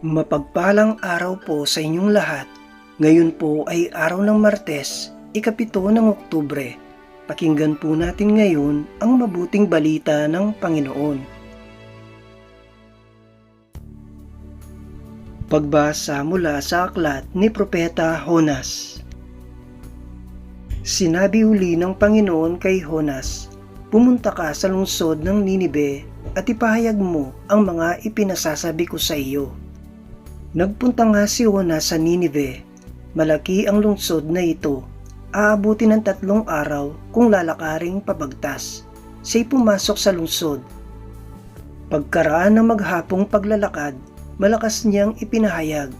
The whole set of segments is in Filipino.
Mapagpalang araw po sa inyong lahat. Ngayon po ay araw ng Martes, ikapito ng Oktubre. Pakinggan po natin ngayon ang mabuting balita ng Panginoon. Pagbasa mula sa aklat ni Propeta Honas. Sinabi uli ng Panginoon kay Honas, Pumunta ka sa lungsod ng Ninibe at ipahayag mo ang mga ipinasasabi ko sa iyo. Nagpunta nga si Honas sa Ninive. Malaki ang lungsod na ito. Aabuti ng tatlong araw kung lalakaring pabagtas. Siya'y pumasok sa lungsod. Pagkaraan ng maghapong paglalakad, malakas niyang ipinahayag.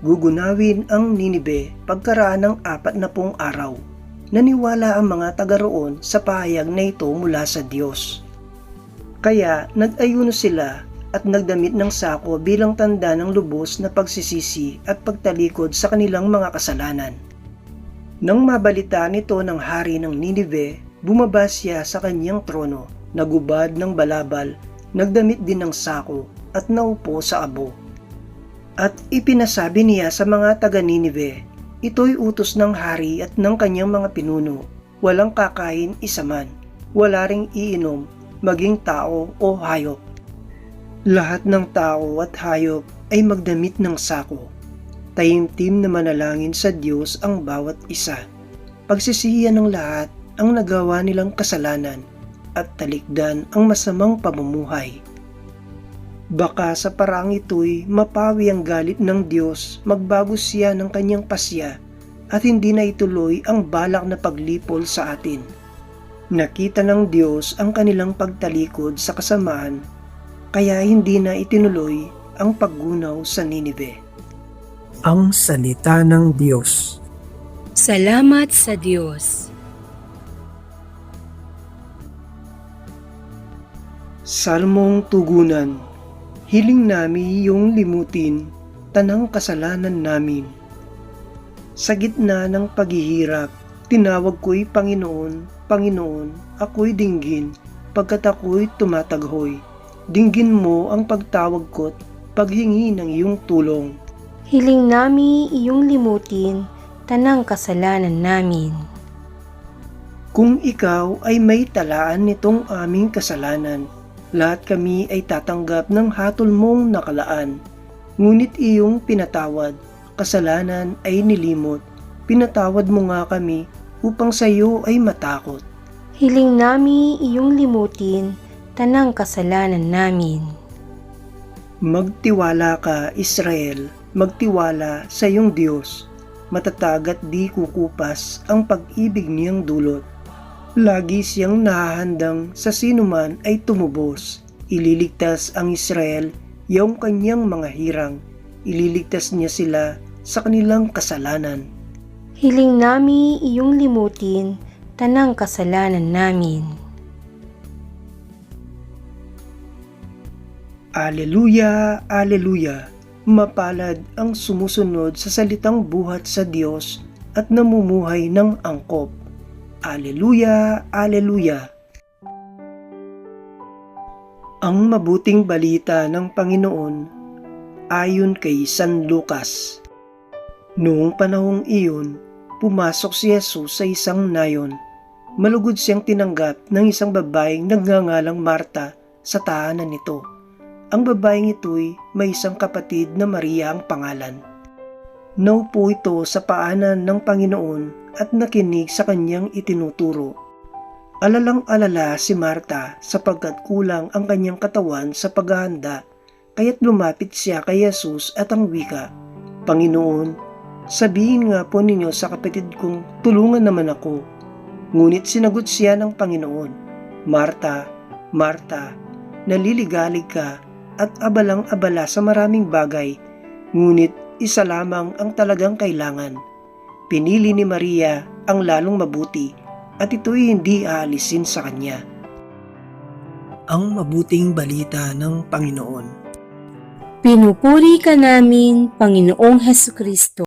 Gugunawin ang Ninibe pagkaraan ng apat na pong araw. Naniwala ang mga taga roon sa pahayag na ito mula sa Diyos. Kaya nag-ayuno sila at nagdamit ng sako bilang tanda ng lubos na pagsisisi at pagtalikod sa kanilang mga kasalanan. Nang mabalita nito ng hari ng Ninive, bumaba siya sa kanyang trono, nagubad ng balabal, nagdamit din ng sako at naupo sa abo. At ipinasabi niya sa mga taga Ninive, ito'y utos ng hari at ng kanyang mga pinuno, walang kakain isa man, wala ring iinom, maging tao o hayop. Lahat ng tao at hayop ay magdamit ng sako. Taimtim na manalangin sa Diyos ang bawat isa. Pagsisiyan ng lahat ang nagawa nilang kasalanan at talikdan ang masamang pamumuhay. Baka sa parang ito'y mapawi ang galit ng Diyos, magbago siya ng kanyang pasya at hindi na ituloy ang balak na paglipol sa atin. Nakita ng Diyos ang kanilang pagtalikod sa kasamaan, kaya hindi na itinuloy ang paggunaw sa Ninive. Ang Salita ng Diyos Salamat sa Diyos. Salmong Tugunan Hiling nami yung limutin, tanang kasalanan namin. Sa gitna ng paghihirap, tinawag ko'y Panginoon, Panginoon, ako'y dinggin, pagkat ako'y tumataghoy. Dinggin mo ang pagtawag ko't paghingi ng iyong tulong. Hiling nami iyong limutin, tanang kasalanan namin. Kung ikaw ay may talaan nitong aming kasalanan, lahat kami ay tatanggap ng hatol mong nakalaan. Ngunit iyong pinatawad, kasalanan ay nilimot. Pinatawad mo nga kami upang sa iyo ay matakot. Hiling nami iyong limutin, tanang kasalanan namin. Magtiwala ka, Israel, magtiwala sa iyong Diyos. Matatag at di kukupas ang pag-ibig niyang dulot. Lagi siyang nahahandang sa sinuman ay tumubos. Ililigtas ang Israel, yung kanyang mga hirang. Ililigtas niya sila sa kanilang kasalanan. Hiling nami iyong limutin, tanang kasalanan namin. Aleluya, Aleluya! Mapalad ang sumusunod sa salitang buhat sa Diyos at namumuhay ng angkop. Aleluya, Aleluya! Ang mabuting balita ng Panginoon ayon kay San Lucas. Noong panahong iyon, pumasok si Jesus sa isang nayon. Malugod siyang tinanggap ng isang babaeng nagngangalang Marta sa tahanan nito. Ang babaeng ito'y may isang kapatid na Maria ang pangalan. Naupo ito sa paanan ng Panginoon at nakinig sa kanyang itinuturo. Alalang-alala si Marta sapagkat kulang ang kanyang katawan sa paghahanda, kaya't lumapit siya kay Jesus at ang wika, Panginoon, sabihin nga po ninyo sa kapatid kong tulungan naman ako. Ngunit sinagot siya ng Panginoon, Marta, Marta, naliligalig ka at abalang-abala sa maraming bagay, ngunit isa lamang ang talagang kailangan. Pinili ni Maria ang lalong mabuti at ito'y hindi aalisin sa kanya. Ang mabuting balita ng Panginoon. Pinupuri ka namin, Panginoong Heso Kristo.